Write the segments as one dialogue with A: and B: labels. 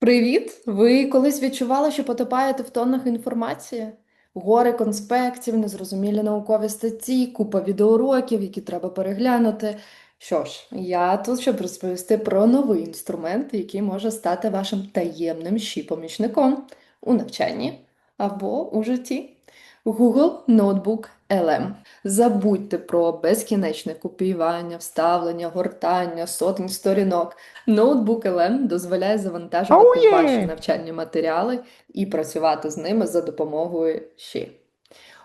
A: Привіт! Ви колись відчували, що потопаєте в тоннах інформації? Гори конспектів, незрозумілі наукові статті, купа відеоуроків, які треба переглянути. Що ж, я тут, щоб розповісти про новий інструмент, який може стати вашим таємним щі-помічником у навчанні або у житті. Google Notebook LM. Забудьте про безкінечне копіювання, вставлення, гортання, сотень сторінок. Ноутбук LM дозволяє завантажувати
B: Oh,
A: ваші навчальні матеріали і працювати з ними за допомогою Ші.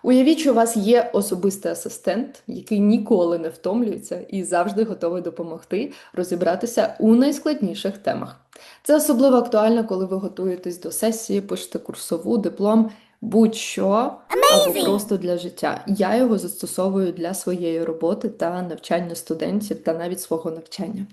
A: Уявіть, що у вас є особистий асистент, який ніколи не втомлюється і завжди готовий допомогти розібратися у найскладніших темах. Це особливо актуально, коли ви готуєтесь до сесії, пишете курсову, диплом, будь-що або просто для життя. Я його застосовую для своєї роботи та навчання студентів та навіть свого навчання.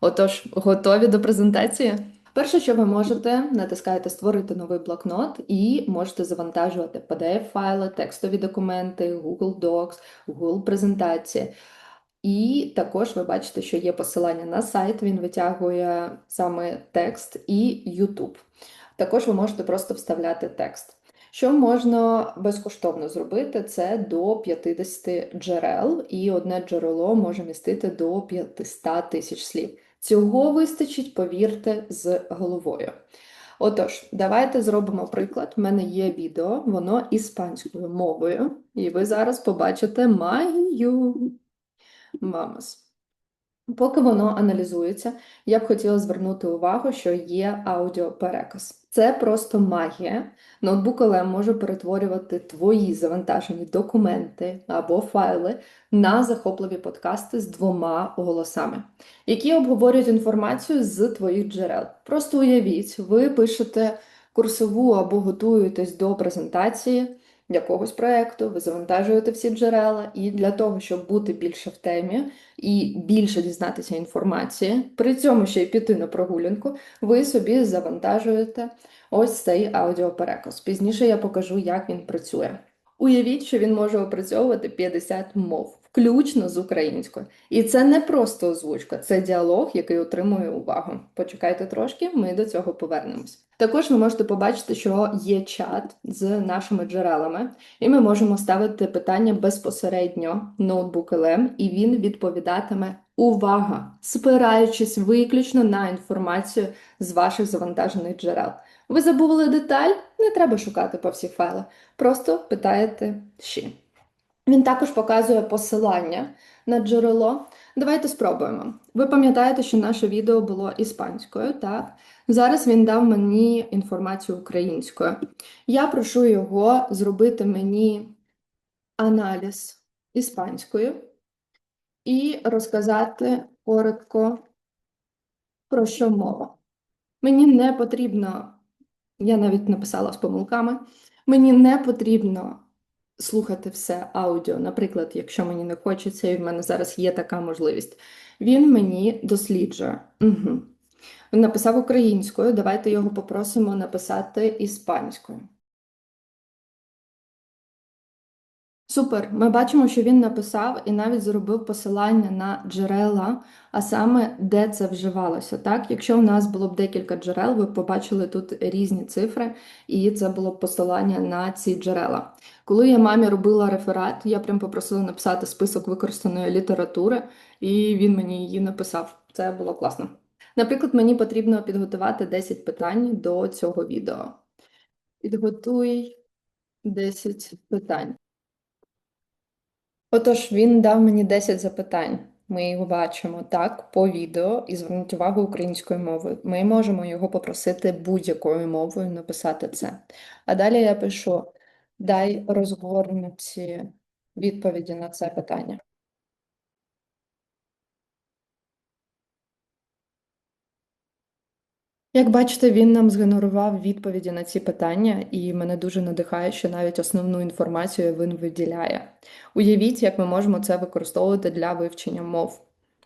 A: Отож, готові до презентації? Перше, що ви можете, натискаєте Створити новий блокнот і можете завантажувати PDF-файли, текстові документи, Google Docs, Google презентації. І також ви бачите, що є посилання на сайт, він витягує саме текст і YouTube. Також ви можете просто вставляти текст. Що можна безкоштовно зробити, це до 50 джерел, і одне джерело може містити до 500 тисяч слів. Цього вистачить, повірте, з головою. Отож, давайте зробимо приклад. У мене є відео, воно іспанською мовою, і ви зараз побачите магію. Мамас. Поки воно аналізується, я б хотіла звернути увагу, що є аудіопереказ. Це просто магія. Ноутбук LM може перетворювати твої завантажені документи або файли на захопливі подкасти з двома голосами, які обговорюють інформацію з твоїх джерел. Просто уявіть, ви пишете курсову або готуєтесь до презентації якогось проєкту, ви завантажуєте всі джерела, і для того, щоб бути більше в темі і більше дізнатися інформації, при цьому ще й піти на прогулянку, ви собі завантажуєте ось цей аудіопереказ. Пізніше я покажу, як він працює. Уявіть, що він може опрацьовувати 50 мов, включно з українською. І це не просто озвучка, це діалог, який отримує увагу. Почекайте трошки, ми до цього повернемось. Також ви можете побачити, що є чат з нашими джерелами, і ми можемо ставити питання безпосередньо ноутбук LM, і він відповідатиме увага, спираючись виключно на інформацію з ваших завантажених джерел. Ви забули деталь? Не треба шукати по всіх файлах. Просто питаєте ще. Він також показує посилання на джерело. Давайте спробуємо. Ви пам'ятаєте, що наше відео було іспанською, так? Зараз він дав мені інформацію українською. Я прошу його зробити мені аналіз іспанською і розказати коротко, про що мова. Мені не потрібно, я навіть написала з помилками, мені не потрібно слухати все аудіо. Наприклад, якщо мені не хочеться, і в мене зараз є така можливість. Він мені досліджує. Угу. Він написав українською, давайте його попросимо написати іспанською. Супер, ми бачимо, що він написав і навіть зробив посилання на джерела, а саме де це вживалося. Так, якщо у нас було б декілька джерел, ви б побачили тут різні цифри, і це було б посилання на ці джерела. Коли я мамі робила реферат, я прям попросила написати список використаної літератури, і він мені її написав. Це було класно. Наприклад, мені потрібно підготувати 10 питань до цього відео. Підготуй 10 питань. Отож, він дав мені 10 запитань. Ми його бачимо так по відео і звернуть увагу українською мовою. Ми можемо його попросити будь-якою мовою написати це. А далі я пишу: дай розгорнуті відповіді на це питання. Як бачите, він нам згенерував відповіді на ці питання, і мене дуже надихає, що навіть основну інформацію він виділяє. Уявіть, як ми можемо це використовувати для вивчення мов.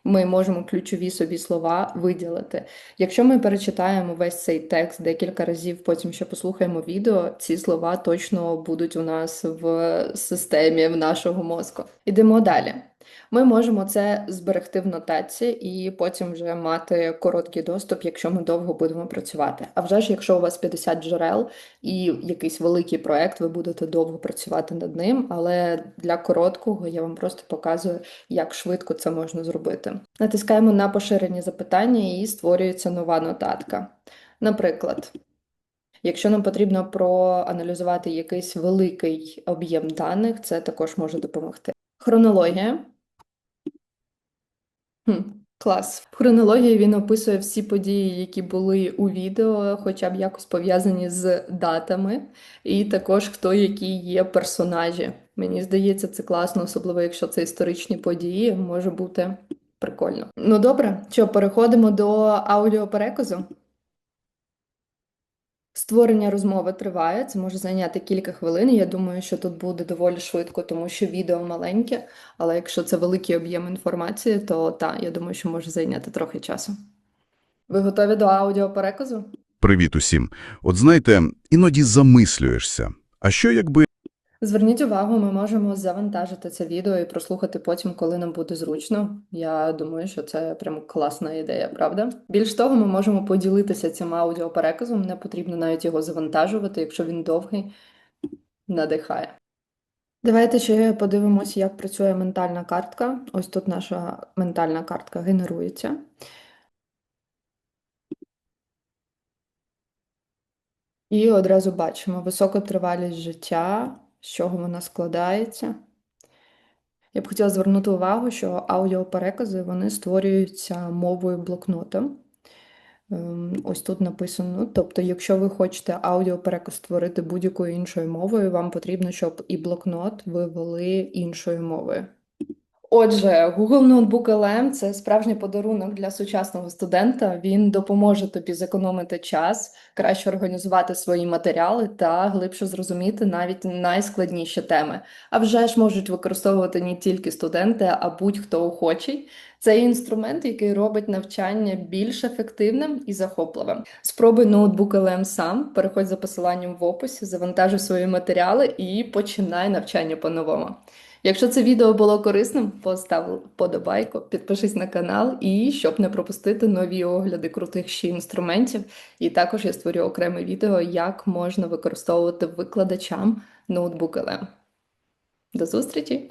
A: Ми можемо ключові собі слова виділити. Якщо ми перечитаємо весь цей текст декілька разів, потім ще послухаємо відео, ці слова точно будуть у нас в системі в нашого мозку. Ідемо далі. Ми можемо це зберегти в нотації і потім вже мати короткий доступ, якщо ми довго будемо працювати. А вже ж, якщо у вас 50 джерел і якийсь великий проект, ви будете довго працювати над ним, але для короткого я вам просто показую, як швидко це можна зробити. Натискаємо на поширені запитання і створюється нова нотатка. Наприклад. Якщо нам потрібно проаналізувати якийсь великий об'єм даних, це також може допомогти. Хронологія. Клас. В хронології він описує всі події, які були у відео, хоча б якось пов'язані з датами, і також хто які є персонажі. Мені здається, це класно, особливо якщо це історичні події, може бути прикольно. Ну добре, що переходимо до аудіопереказу. Створення розмови триває, це може зайняти кілька хвилин. Я думаю, що тут буде доволі швидко, тому що відео маленьке, але якщо це великий об'єм інформації, то так, я думаю, що може зайняти трохи часу. Ви готові до аудіопереказу?
B: Привіт усім. От знаєте, іноді замислюєшся. А що якби
A: Зверніть увагу, ми можемо завантажити це відео і прослухати потім, коли нам буде зручно. Я думаю, що це прям класна ідея, правда? Більш того, ми можемо поділитися цим аудіопереказом, не потрібно навіть його завантажувати, якщо він довгий, надихає. Давайте ще подивимось, як працює ментальна картка. Ось тут наша ментальна картка генерується. І одразу бачимо висока тривалість життя, з чого вона складається. Я б хотіла звернути увагу, що аудіоперекази вони створюються мовою блокнота. Ем, Ось тут написано. Тобто, якщо ви хочете аудіопереказ створити будь-якою іншою мовою, вам потрібно, щоб і блокнот ви вели іншою мовою. Отже, Google Notebook LM – це справжній подарунок для сучасного студента. Він допоможе тобі зекономити час, краще організувати свої матеріали та глибше зрозуміти навіть найскладніші теми. А вже ж можуть використовувати не тільки студенти, а будь-хто охочий. Це інструмент, який робить навчання більш ефективним і захопливим. Спробуй ноутбук LM сам, переходь за посиланням в описі, завантажуй свої матеріали і починай навчання по-новому. Якщо це відео було корисним, постав вподобайку, підпишись на канал і щоб не пропустити нові огляди крутих ще інструментів. І також я створю окреме відео, як можна використовувати викладачам ноутбук LM. До зустрічі!